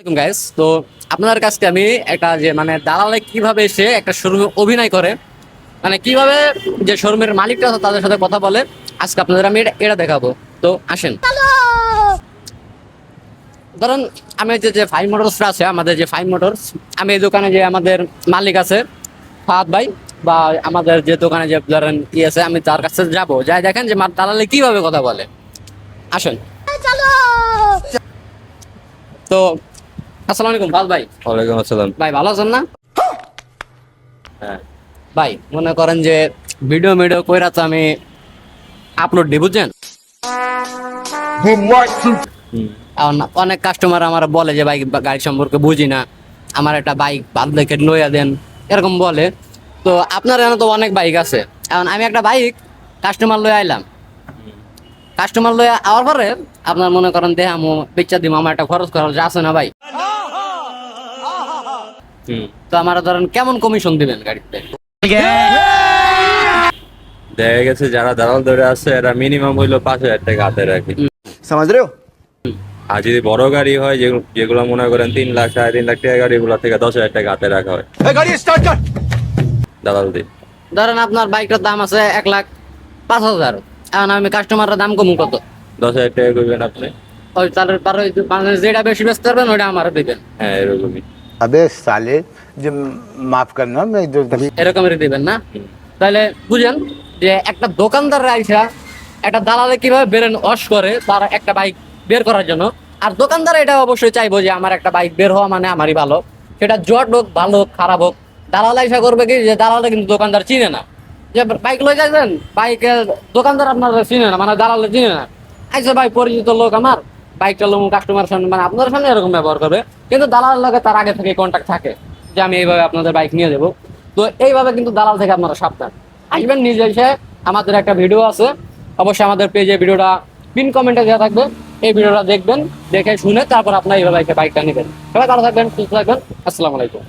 Guys তো আপনাদের কাছকে আমি একটা যে মানে দালালে কীভাবে এসে একটা শোরুমে অভিনয় করে মানে কীভাবে যে শোরুমের মালিকটা তাদের সাথে কথা বলে আজকে আপনাদের আমি এটা এটা দেখাবো। তো আসেন। ধরুন আমি যে যে ফাইভ মোটরসটা আছে আমাদের যে ফাইভ মোটরস আমি এই দোকানে যে আমাদের মালিক আছে ফাহাদ ভাই বা আমাদের যে দোকানে যে ধরেন ই আছে আমি তার কাছে যাব। যাই দেখেন যে দালালে কীভাবে কথা বলে। আসেন। তো আসসালামু আলাইকুম ভাই। ওয়ালাইকুম আসসালাম। ভাই ভালো আছেন না? হ্যাঁ ভাই মনে করেন যে ভিডিও ভিডিও কইরা তো আমি আপলোড দিই বুঝছেন? অনেক কাস্টমার আমার বলে যে বাইক গাড়ি সম্পর্কে বুঝি না। আমার একটা বাইক ভালো দেখে লইয়া দেন এরকম বলে। তো আপনার এখানে তো অনেক বাইক আছে। এখন আমি একটা বাইক কাস্টমার লয়ে আইলাম। কাস্টমার লয়ে আওয়ার পরে আপনার মনে করেন দেহ আমি দিব আমার একটা খরচ খরচ আছে না ভাই? তো আমারা ধরেন কেমন কমিশন দিবেন গাড়িতে? দেখা গেছে যারা দালাল ধরে আছে এরা মিনিমাম হইল পাঁচ হাজার টাকা হাতে রাখে। সমাজ আর যদি বড় গাড়ি হয় যেগুলো মনে করেন তিন লাখ সাড়ে তিন লাখ টাকা গাড়ি এগুলো থেকে দশ হাজার টাকা হাতে রাখা হয়। গাড়ি স্টার্ট কর। দালাল দিয়ে ধরেন আপনার বাইকটার দাম আছে এক লাখ পাঁচ হাজার। এখন আমি কাস্টমাররা দাম কমু কত? দশ হাজার টাকা করবেন আপনি? ওই তাহলে পার যেটা বেশি ব্যস্ত পারবেন ওইটা আমার দিবেন। হ্যাঁ এরকমই। আবে যে মাফ করনা আমি দিবেন না? তাহলে বুঝেন যে একটা দোকানদার আইসা, একটা দালালে কীভাবে বেরেন অস করে তার একটা বাইক বের করার জন্য। আর দোকানদার এটা অবশ্যই চাইব যে আমার একটা বাইক বের হওয়া মানে আমারই ভালো। সেটা জট হোক, ভালো হোক, খারাপ হোক, দালাল আইসা করবে কি যে দালালে কিন্তু দোকানদার চিনে না। যে বাইক লয়ে যাইছেন বাইকের দোকানদার আপনারা চিনে না মানে দালালে চিনে না। আইসা ভাই, পরিচিত লোক আমার বাইকটা লোক কাস্টমার সামনে মানে আপনার সামনে এরকম ব্যবহার করবে। কিন্তু দালালের লগে তার আগে থেকে কন্ট্যাক্ট থাকে যে আমি এইভাবে আপনাদের বাইক নিয়ে দেবো তো এইভাবে কিন্তু দালাল থেকে আপনারা সাবধান। আসবেন নিজে এসে, আমাদের একটা ভিডিও আছে। অবশ্যই আমাদের পেজে ভিডিওটা পিন কমেন্টে দেওয়া থাকবে। এই ভিডিওটা দেখবেন, দেখে শুনে তারপর আপনার এইভাবে বাইকটা নেবেন। সবাই ভালো থাকবেন, সুস্থ থাকবেন। আসসালামু আলাইকুম।